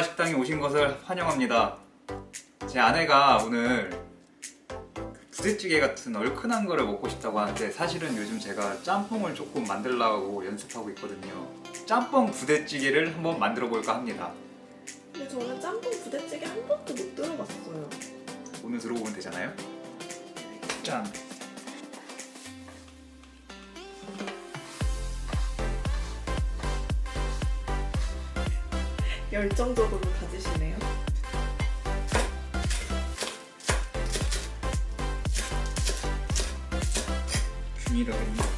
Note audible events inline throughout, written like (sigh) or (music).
아내와 식당에 오신 것을 환영합니다. 제 아내가 오늘 부대찌개 같은 얼큰한 거를 먹고 싶다고 하는데 사실은 요즘 제가 짬뽕을 조금 만들려고 연습하고 있거든요. 짬뽕 부대찌개를 한번 만들어 볼까 합니다. 근데 저는 짬뽕 부대찌개 한 번도 못 들어봤어요. 오늘 들어보면 되잖아요. 짠. 열정적으로 가지시네요. 균일하게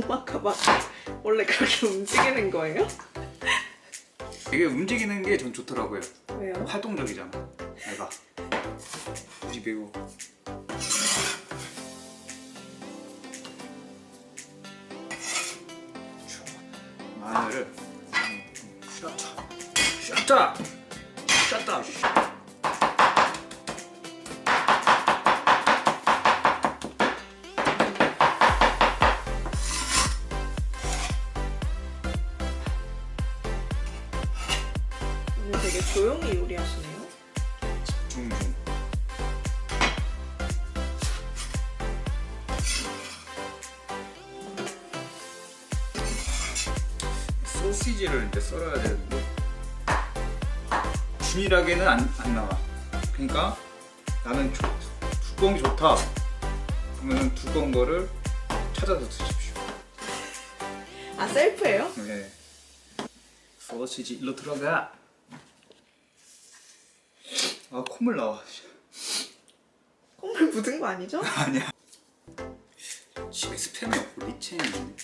도마가방 원래 그렇게 움직이는 거예요? 이게 움직이는 게 전 좋더라고요. 왜요? 활동적이잖아. 내가 굳이 배우. 마늘을 샤차 샤차 샤다 오늘 되 조용히 요리하시네요. 중 소시지를 이제 썰어야 되는데 균일하게는 안, 안 나와. 그러니까 나는 조- 두꺼운 게 좋다. 그러면 두꺼운 거를 찾아서 드십시오. 아 셀프예요? 네. 소시지 일로 들어가. 아 콧물 나와. 콧물 묻은 거 아니죠? (laughs) 아니야. 집에 스팸이 없고 리체인이 있네.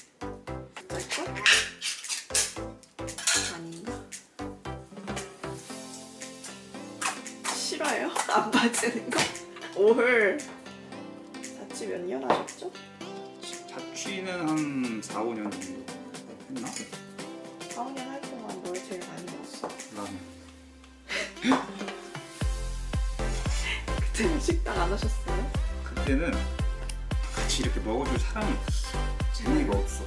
짤까? 아닌가? 싫어요? (laughs) 안 빠지는 거? 올 자취 몇 년 하셨죠? 자취는 한 4, 5년 정도 했나? 4, 5년 할 그때는 식당 안 하셨어요? 그때는 같이 이렇게 먹어줄 사람이. 재미가 없어.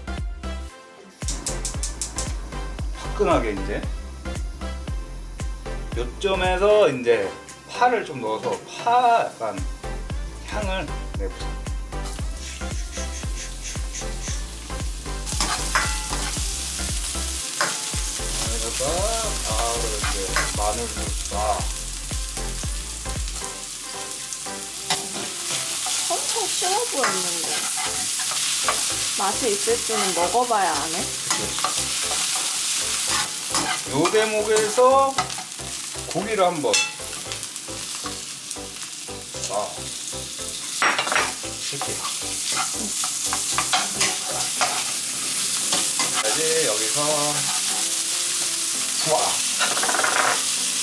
화끈하게 이제 몇 점에서 이제 파를 좀 넣어서 파 약간 향을 내보자. 여기다가 바로 이제 마늘도 싹. 엄청 쉬워 보였는데. 맛이 있을지는 먹어봐야 아네? 요 대목에서 고기를 한번. 아. 이렇게. 이제 여기서 와.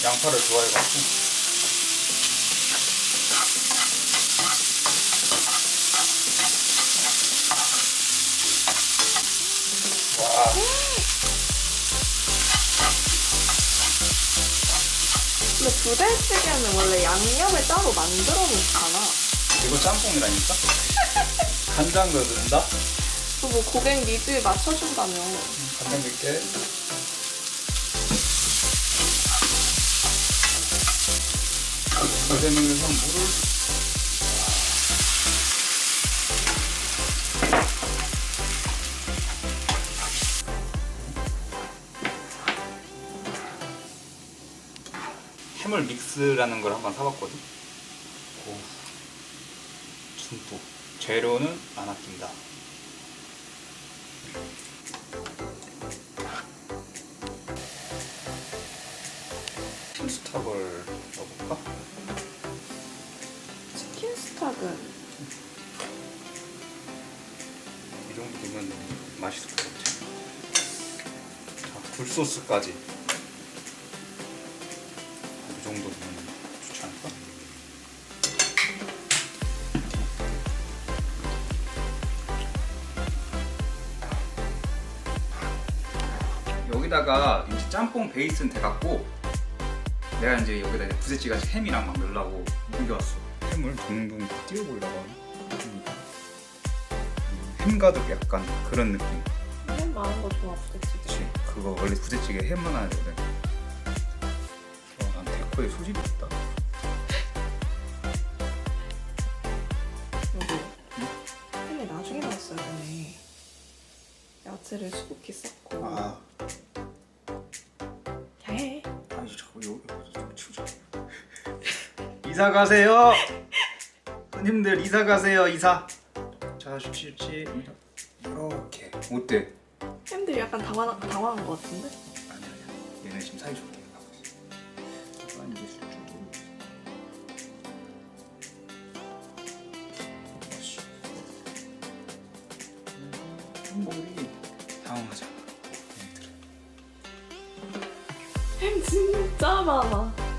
양파를 좋아해가지고 부대찌개는 원래 양념을 따로 만들어 놓잖아. 이거 짬뽕이라니까? 간장 넣는다? 그뭐 고객 니즈에 맞춰준다며. 간장 넣게. 대명에서 물을 해물 믹스라는 걸 한번 사봤거든. 오, 듬뿍. 재료는 안 아낀다. 틴스탑을 넣어볼까? 치킨 스탁은 이 정도 되면 맛있을 것 같아. 자, 굴소스까지. 여기다가 이제 짬뽕 베이스는 돼갖고 내가 이제 여기다 이제 부대찌개 같이 햄이랑 막 넣으려고 옮겨왔어. 햄을 둥둥 띄워보려고 햄 가득 약간 그런 느낌. 햄 많은 거 좋아 부대찌개. 그치 그거 원래 부대찌개 햄만 하야 되거든. 어, 난 데코에 소질이. 여기 햄이 나중에 넣었어야 되네. 야채를 수북히 썰고. 아, 이사 가세요. 손님들 이사 가세요. 이사. 자, 쉽지 이렇게. 어때? 햄들이 약간 당황 당황한 것 같은데? 아니 아니야. 얘네 지금 사이 좋게 가고 있어. 아니 이게. 아씨. 한국이 당황하잖아. 햄 진짜 많아.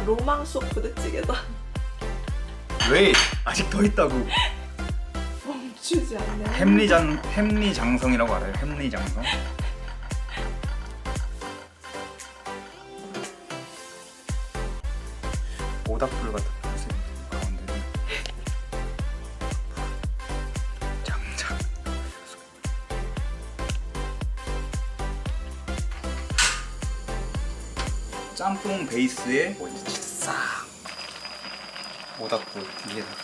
약간 로망 속 부대찌개다. 왜? 아직 더 있다고. (laughs) 멈추지 않네. 햄리장 햄리장성이라고 알아요? 햄리장성? 모닥불 같은 짬뽕 베이스에 먼지 싹 모닥불 위에다가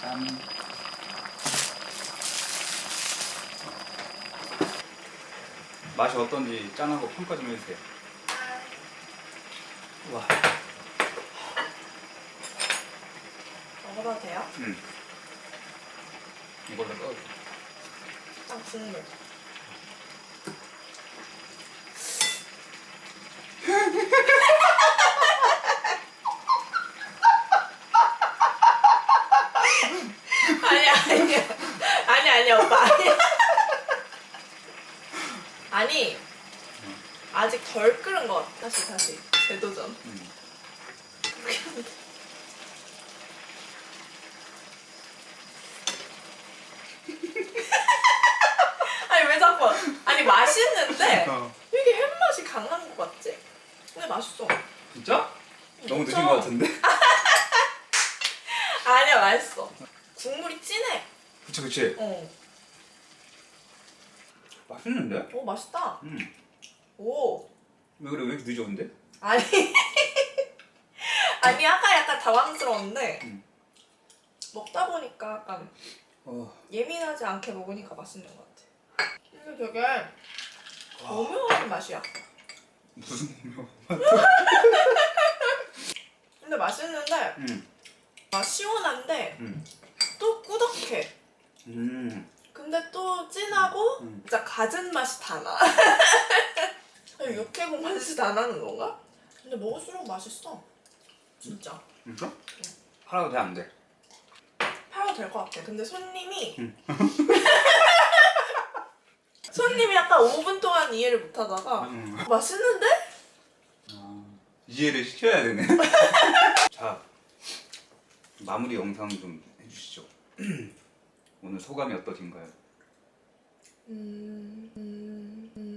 짠 맛이 어떤지 짠하고 평가 좀 해주세요. 와, 먹어봐도 돼요? 음. 이걸로 떠. 딱 국물. 아니야 아니야 아니 아니야 오빠 아니야 아니 아직 덜 끓은 것 같아 다시 다시 재도전 음. (laughs) 아니 왜 자꾸 아니 맛있는데 어. 왜 이렇게 햄 맛이 강한 것 같지? 근데 맛있어 진짜? 너무 늦은. 것 같은데? (laughs) 아니야 맛있어 국물이 진해 그치 그치. 어. 맛있는데? 오 맛있다 음. 오 왜 그래 왜 이렇게 늦었는데? 아니 (laughs) 아니 아까 약간 당황스러웠는데 음. 먹다 보니까 약간 어. 예민하지 않게 먹으니까 맛있는 것 같아 근데 되게 오묘한 맛이야 무슨 오묘? (laughs) 근데 맛있는데 음. 아, 시원한데 음. 또 꾸덕해 음. 근데 또 진하고 음. 진짜 갖은 맛이 다 나. (laughs) 육해공 맛이 다 나는 건가? 근데 먹을수록 맛있어. 진짜. 진짜? 하나도 돼 안 돼? 팔아도 될 것 같아. 근데 손님이 음. (laughs) 손님이 약간 5분 동안 이해를 못 하다가 음. 맛있는데? 아, 이해를 시켜야 되네. (laughs) 자, 마무리 영상 좀 해주시죠. (clears throat) 오늘 소감이 어떠신가요? 嗯嗯嗯。嗯